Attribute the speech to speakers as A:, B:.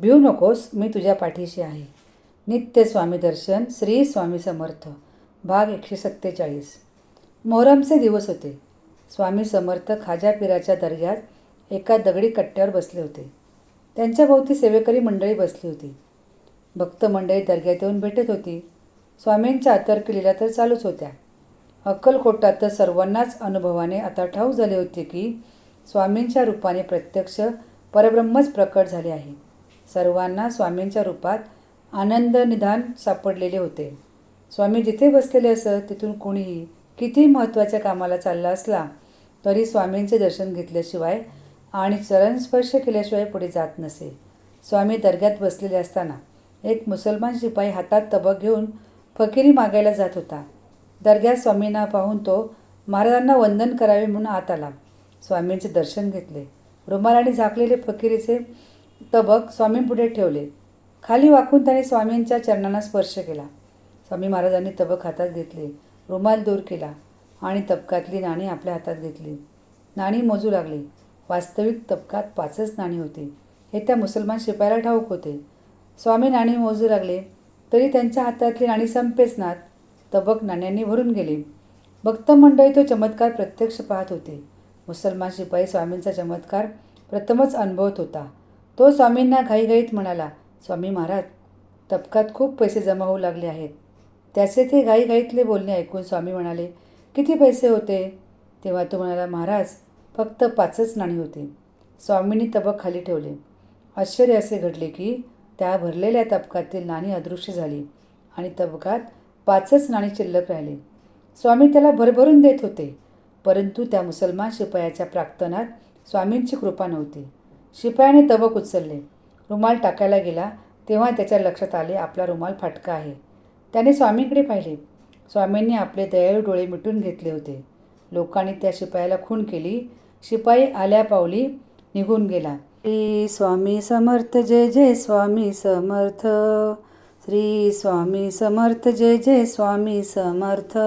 A: भिऊ नकोस मी तुझ्या पाठीशी आहे. नित्य स्वामी दर्शन श्री स्वामी समर्थ. भाग एकशे सत्तेचाळीस. मोहरमचे दिवस होते. स्वामी समर्थ खाजा पिराच्या दर्ग्यात एका दगडी कट्ट्यावर बसले होते. त्यांच्याभोवती सेवेकरी मंडळी बसली होती. भक्त मंडळी दर्ग्यात येऊन भेटत होती. स्वामींच्या आतरकिलीला तर चालूच होत्या. अक्कलकोटात तर सर्वांनाच अनुभवाने आता ठाऊक झाले होते की स्वामींच्या रूपाने प्रत्यक्ष परब्रह्मच प्रकट झाले आहे. सर्वांना स्वामींच्या रूपात आनंद निधान सापडलेले होते. स्वामी जिथे बसलेले असत तिथून कोणीही किती महत्त्वाच्या कामाला चालला असला तरी स्वामींचे दर्शन घेतल्याशिवाय आणि चरणस्पर्श केल्याशिवाय पुढे जात नसे. स्वामी दर्ग्यात बसलेले असताना एक मुसलमान शिपाई हातात तबक घेऊन फकिरी मागायला जात होता. दर्ग्यात स्वामींना पाहून तो महाराजांना वंदन करावे म्हणून आत आला. स्वामींचे दर्शन घेतले. रुमालाने झाकलेले फकिरीचे तबक स्वामींपुढे ठेवले. खाली वाकून त्याने स्वामींच्या चरणांना स्पर्श केला. स्वामी महाराजांनी तबक हातात घेतले रुमाल दूर केला आणि तबकातली नाणी आपल्या हातात घेतली. नाणी मोजू लागली. वास्तविक तबकात पाचच नाणी होती. हे त्या मुसलमान शिपायाला ठाऊक होते. स्वामी नाणी मोजू लागले तरी त्यांच्या हातातली नाणी संपेच नात तबक नाण्यांनी भरून गेली. भक्त मंडळी तो चमत्कार प्रत्यक्ष पाहत होते. मुसलमान शिपाई स्वामींचा चमत्कार प्रथमच अनुभवत होता. तो स्वामींना घाईघाईत म्हणाला स्वामी महाराज तबकात खूप पैसे जमा होऊ लागले आहेत. त्याचे ते घाईघाईतले बोलणे ऐकून स्वामी म्हणाले किती पैसे होते? तेव्हा तो म्हणाला महाराज फक्त पाचच नाणी होती. स्वामींनी तबक खाली ठेवले. आश्चर्य असे घडले की त्या भरलेल्या तबकातील नाणी अदृश्य झाली आणि तबकात पाचच नाणी शिल्लक राहिले. स्वामी त्याला भरभरून देत होते परंतु त्या मुसलमान शिपायाच्या प्राक्तनात स्वामींची कृपा नव्हती. शिपायाने तबक उचलले. रुमाल टाकायला गेला तेव्हा त्याच्या लक्षात आले आपला रुमाल फाटका आहे. त्याने स्वामींकडे पाहिले. स्वामींनी आपले दयाळू डोळे मिटून घेतले होते. लोकांनी त्या शिपायाला खून केली. शिपाई आल्या पावली निघून गेला. श्री स्वामी समर्थ जय जय स्वामी समर्थ. श्री स्वामी समर्थ जय जय स्वामी समर्थ.